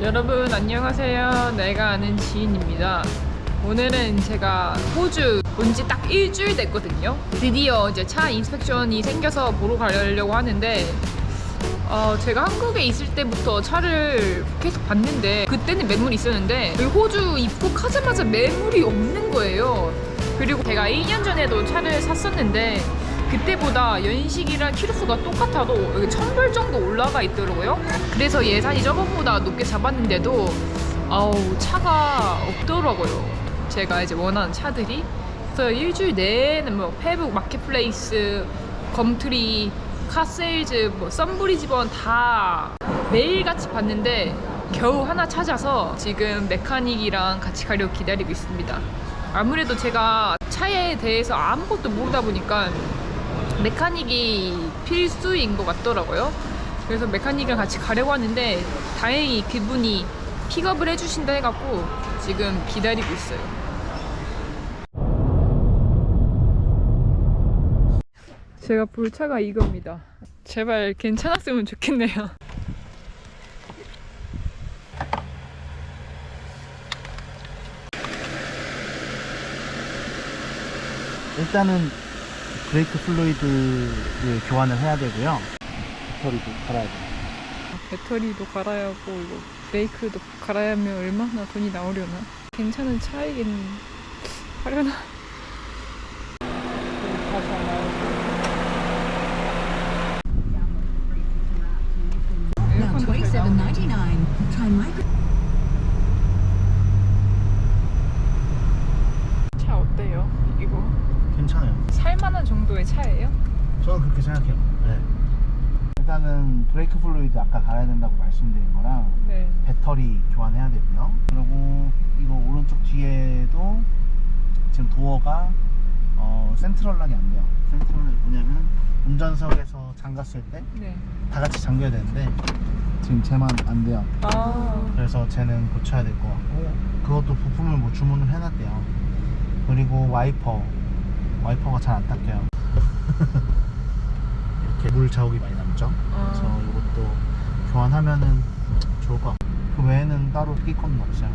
여러분 안녕하세요. 내가 아는 지인입니다. 오늘은 제가 호주 온 지 딱 일주일 됐거든요. 드디어 이제 차 인스펙션이 생겨서 보러 가려고 하는데 어, 제가 한국에 있을 때부터 차를 계속 봤는데 그때는 매물이 있었는데 호주 입국하자마자 매물이 없는 거예요. 그리고 제가 1년 전에도 차를 샀었는데 그때보다 연식이랑 키로수가 똑같아도 여기 1000불 정도 올라가 있더라고요. 그래서 예산이 저번보다 높게 잡았는데도 아우 차가 없더라고요. 제가 이제 원하는 차들이 그래서 일주일 내내 뭐 페북 마켓플레이스, 검트리, 카세일즈, 뭐 썬브리지번 다 매일같이 봤는데 겨우 하나 찾아서 지금 메카닉이랑 같이 가려고 기다리고 있습니다. 아무래도 제가 차에 대해서 아무것도 모르다 보니까 메카닉이 필수인 것 같더라고요. 그래서 메카닉이랑 같이 가려고 하는데 다행히 그분이 픽업을 해주신다 해갖고 지금 기다리고 있어요. 제가 볼 차가 이겁니다. 제발 괜찮았으면 좋겠네요. 일단은 브레이크 플루이드를 교환을 해야 되고요. 배터리도 갈아야 돼요. 배터리도 갈아야 하고 이거 브레이크도 갈아야 하면 얼마나 돈이 나오려나? 괜찮은 차이긴 하려나? 다잘 나오고. Now 에어컨도 잘 나오네. 27.99. Try micro. 차 어때요? 이거 괜찮아요. 정도의 차예요? 저는 그렇게 생각해요. 네. 일단은 브레이크 플루이드 아까 갈아야 된다고 말씀드린 거랑 네. 배터리 교환해야 되고요. 그리고 이거 오른쪽 뒤에도 지금 도어가 어, 센트럴락이 안 돼요. 센트럴락이 뭐냐면 운전석에서 잠갔을 때다 네. 같이 잠겨야 되는데 지금 쟤만 안 돼요. 아. 그래서 쟤는 고쳐야 될 것 같고 그것도 부품을 뭐 주문을 해놨대요. 그리고 와이퍼 와이퍼가 잘 안 닦여요. 이렇게 물 자국이 많이 남죠. 그래서 아. 이것도 교환하면은 좋을 것 같고 그 외에는 따로 특이 건은 없어요.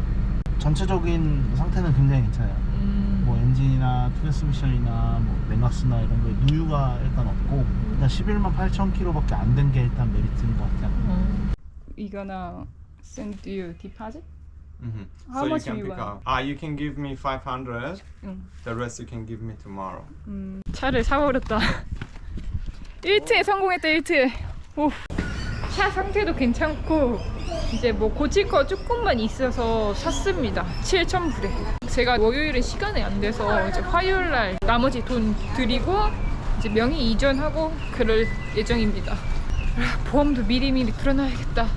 전체적인 상태는 굉장히 괜찮아요. 음. 뭐 엔진이나 트랜스미션이나 뭐 맥락스나 이런 거에 누유가 일단 없고 일단 11만 8천 킬로밖에 안 된 게 일단 메리트인 것 같아요. 어. You gonna send you deposit? Hmm How so much you can you pick want? up. Ah, you can give me 500. 응. The rest you can give me tomorrow. 음, 차를 사버렸다. 1트에 성공했다 1트에. 오. 차 상태도 괜찮고 이제 뭐 고칠 거 조금만 있어서 샀습니다. 7,000불에. 제가 월요일에 시간이 안 돼서 이제 화요일 날 나머지 돈 드리고 이제 명의 이전하고 그럴 예정입니다. 아, 보험도 미리미리 들어놔야겠다.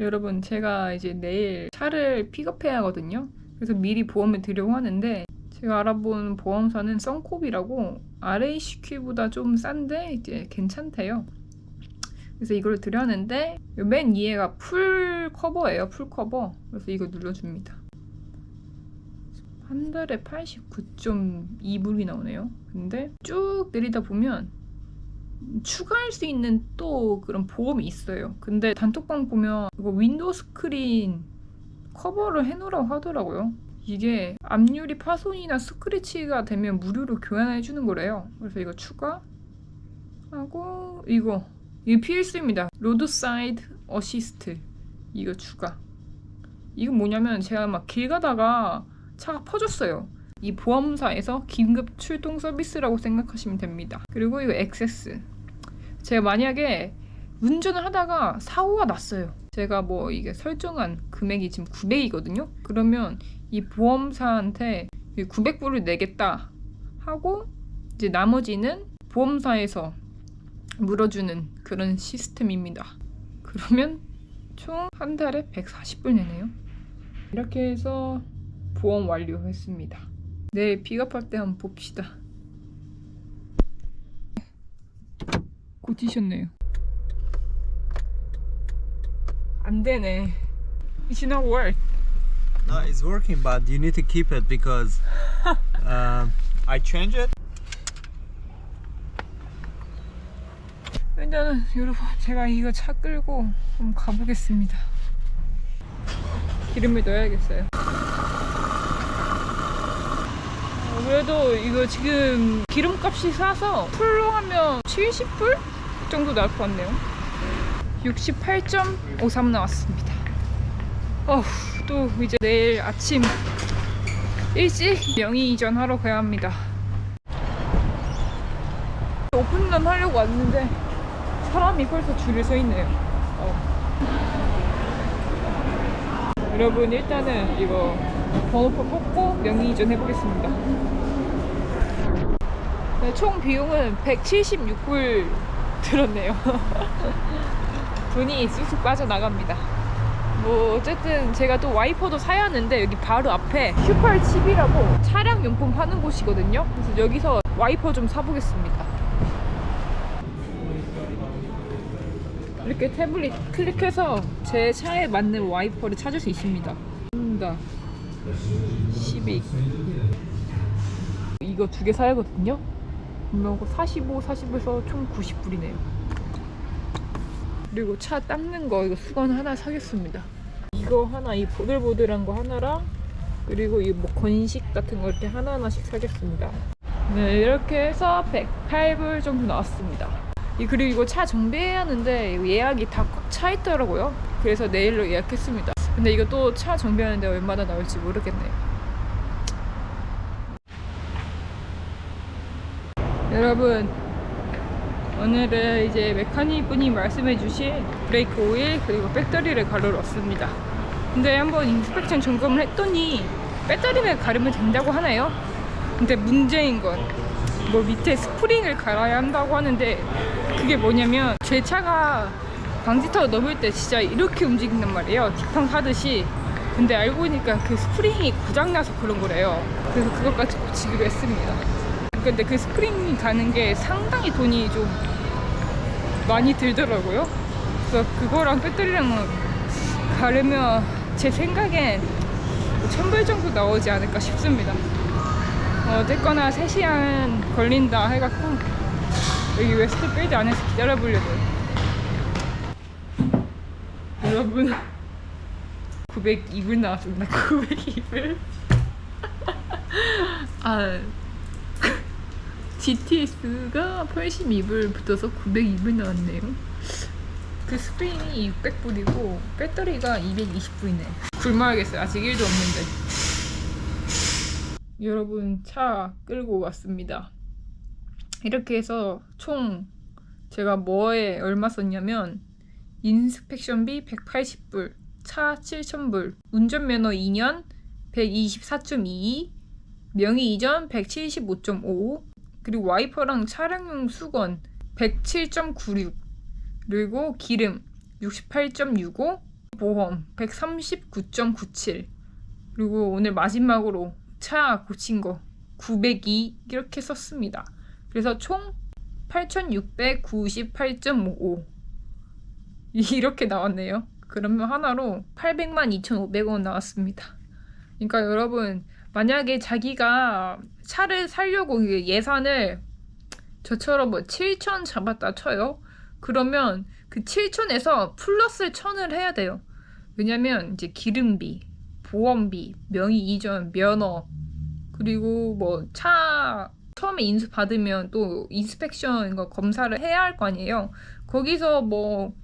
여러분 제가 이제 내일 차를 픽업해야 하거든요. 그래서 미리 보험을 드려고 하는데 제가 알아본 보험사는 썬콥이라고 RACQ보다 좀 싼데 이제 괜찮대요. 그래서 이걸 드렸는데 맨 위에가 풀 커버예요. 풀 커버. 그래서 이거 눌러줍니다. 한 달에 89.2불이 나오네요. 근데 쭉 내리다 보면 추가할 수 있는 또 그런 보험이 있어요. 근데 단톡방 보면 이거 윈도우 스크린 커버를 해놓으라고 하더라고요. 이게 앞유리 파손이나 스크래치가 되면 무료로 교환해 주는 거래요. 그래서 이거 추가하고 이거 이거 필수입니다. 로드사이드 어시스트 이거 추가. 이건 뭐냐면 제가 막 길 가다가 차가 퍼졌어요. 이 보험사에서 긴급 출동 서비스라고 생각하시면 됩니다. 그리고 이거 액세스. 제가 만약에 운전을 하다가 사고가 났어요. 제가 뭐 이게 설정한 금액이 지금 900이거든요. 그러면 이 보험사한테 900불을 내겠다 하고 이제 나머지는 보험사에서 물어주는 그런 시스템입니다. 그러면 총 한 달에 140불 내네요. 이렇게 해서 보험 완료했습니다. 내일 픽업할 때 한번 봅시다. 고치셨네요. 안 되네. It should not work. No, it's working, but you need to keep it because um, I change it. 일단은 여러분 제가 이거 차 끌고 한번 가보겠습니다. 기름을 넣어야겠어요. 어, 그래도 이거 지금 기름값이 싸서 풀로 하면 70불 정도 나올 것 같네요. 68.53 나왔습니다. 어후, 또 이제 내일 아침 일찍 명의 이전하러 가야 합니다. 오픈런 하려고 왔는데 사람이 벌써 줄을 서 있네요. 어. 여러분 일단은 이거 번호표 뽑고 명의 이전 해보겠습니다. 네, 총 비용은 176불 들었네요. 돈이 쑥쑥 빠져나갑니다. 뭐 어쨌든 제가 또 와이퍼도 사야 하는데 여기 바로 앞에 슈퍼칩이라고 차량 용품 파는 곳이거든요. 그래서 여기서 와이퍼 좀 사보겠습니다. 이렇게 태블릿 클릭해서 제 차에 맞는 와이퍼를 찾을 수 있습니다. 혼다 12 이거 두 개 사야거든요. 그러면 45, 40에서 총 90불이네요. 그리고 차 닦는 거 이거 수건 하나 사겠습니다. 이거 하나 이 보들보들한 거 하나랑 그리고 이 뭐 건식 같은 거 이렇게 하나하나씩 사겠습니다. 네 이렇게 해서 108불 정도 나왔습니다. 이 그리고 이거 차 정비해야 하는데 예약이 다 꽉 차 있더라고요. 그래서 내일로 예약했습니다. 근데 이거 또 차 정비하는데 얼마나 나올지 모르겠네요. 여러분 오늘은 이제 메카닉 분이 말씀해주신 브레이크 오일 그리고 배터리를 가르러 왔습니다. 근데 한번 인스펙션 점검을 했더니 배터리를 가르면 된다고 하나요? 근데 문제인 건 뭐 밑에 스프링을 갈아야 한다고 하는데 그게 뭐냐면 제 차가 방지턱 넘을 때 진짜 이렇게 움직인단 말이에요. 뒷판 하듯이. 근데 알고 보니까 그 스프링이 고장나서 그런 거래요. 그래서 그것까지 고치기로 했습니다. 근데 그 스프링이 가는 게 상당히 돈이 좀 많이 들더라고요. 그래서 그거랑 배터리랑 가르면 제 생각엔 천불 정도 나오지 않을까 싶습니다. 어, 어쨌거나 3시간 걸린다 해갖고 여기 웨스트필드 안에서 기다려보려고요. 여러분 902불 나왔습니다. 902불. 아 GTS가 82불 붙어서 902불 나왔네요. 그 스프링이 600불이고 배터리가 220불이네. 굶어야겠어요. 아직 1도 없는데. 여러분 차 끌고 왔습니다. 이렇게 해서 총 제가 뭐에 얼마 썼냐면 인스펙션비 180불, 차 7,000불, 운전면허 2년 124.22, 명의 이전 175.5, 그리고 와이퍼랑 차량용 수건 107.96, 그리고 기름 68.65, 보험 139.97, 그리고 오늘 마지막으로 차 고친 거 902 이렇게 썼습니다. 그래서 총 8,698.55 이렇게 나왔네요. 그러면 하나로 800만 2,500원 나왔습니다. 그러니까 여러분 만약에 자기가 차를 사려고 그 예산을 저처럼 뭐 7천 잡았다 쳐요. 그러면 그 7천에서 플러스 1천을 해야 돼요. 왜냐면 이제 기름비, 보험비, 명의 이전, 면허, 그리고 뭐 차 처음에 인수 받으면 또 인스펙션 이거 검사를 해야 할 거 아니에요. 거기서 뭐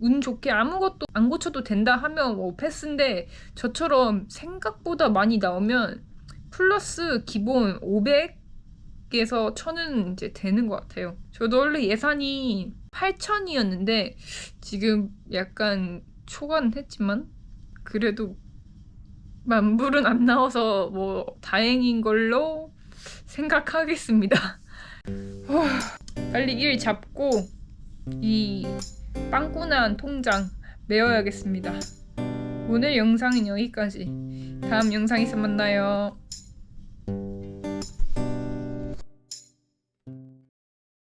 운 좋게 아무것도 안 고쳐도 된다 하면 뭐 패스인데 저처럼 생각보다 많이 나오면 플러스 기본 500에서 1000은 이제 되는 것 같아요. 저도 원래 예산이 8천이었는데 지금 약간 초과했지만 그래도 만불은 안 나와서 뭐 다행인 걸로 생각하겠습니다. 후, 빨리 일 잡고 이 빵꾸난 통장 메워야겠습니다. 오늘 영상은 여기까지. 다음 영상에서 만나요.